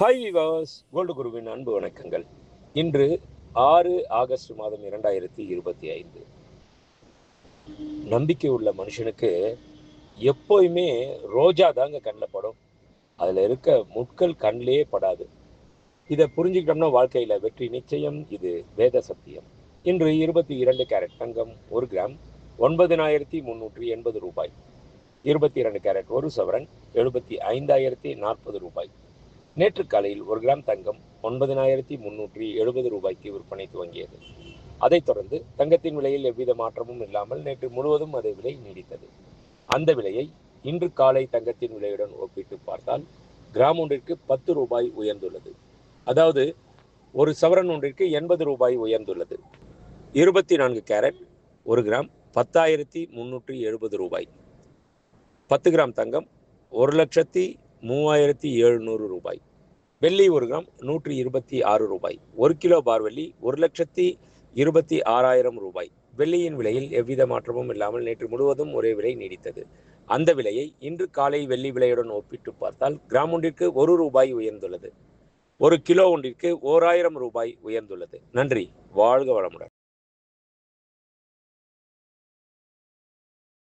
Hi விவாஸ் gold குருவின் அன்பு வணக்கங்கள். இன்று ஆறு ஆகஸ்ட் மாதம் இரண்டாயிரத்தி இருபத்தி ஐந்து. நம்பிக்கை உள்ள மனுஷனுக்கு எப்போயுமே ரோஜா தாங்க கண்ணில் படும். அதில் இருக்க முட்கள் கண்ணிலே படாது. இதை புரிஞ்சுக்கிட்டோம்னா வாழ்க்கையில் வெற்றி நிச்சயம் இது வேத சத்தியம். இன்று இருபத்தி இரண்டு கேரட் தங்கம் ஒரு கிராம் ஒன்பதினாயிரத்தி முன்னூற்றி எண்பது ரூபாய். இருபத்தி இரண்டு கேரட் ஒரு சவரன் எழுபத்தி ஐந்தாயிரத்தி நாற்பது ரூபாய். நேற்று காலையில் ஒரு கிராம் தங்கம் ஒன்பதினாயிரத்தி முன்னூற்றி எழுபது ரூபாய்க்கு விற்பனை துவங்கியது. அதைத் தொடர்ந்து தங்கத்தின் விலையில் எவ்வித மாற்றமும் இல்லாமல் நேற்று முழுவதும் அதே விலை நீடித்தது. அந்த விலையை இன்று காலை தங்கத்தின் விலையுடன் ஒப்பிட்டு பார்த்தால் கிராம் ஒன்றிற்கு பத்து ரூபாய் உயர்ந்துள்ளது. அதாவது ஒரு சவரன் ஒன்றிற்கு எண்பது ரூபாய் உயர்ந்துள்ளது. இருபத்தி நான்கு கேரட் ஒரு கிராம் பத்தாயிரத்தி முன்னூற்றி எழுபது ரூபாய். பத்து கிராம் தங்கம் ஒரு லட்சத்தி மூவாயிரத்தி எழுநூறு ரூபாய். வெள்ளி ஒரு கிராம் நூற்றி இருபத்தி ஆறு ரூபாய். ஒரு கிலோ பார் வெள்ளி ஒரு லட்சத்தி இருபத்தி ஆறாயிரம் ரூபாய். வெள்ளியின் விலையில் எவ்வித மாற்றமும் இல்லாமல் நேற்று முழுவதும் ஒரே விலை நீடித்தது. அந்த விலையை இன்று காலை வெள்ளி விலையுடன் ஒப்பிட்டு பார்த்தால் கிராம் ஒன்றிற்கு ஒரு ரூபாய் உயர்ந்துள்ளது. ஒரு கிலோ ஒன்றிற்கு ஓராயிரம் ரூபாய் உயர்ந்துள்ளது. நன்றி. வாழ்க வளமுடன்.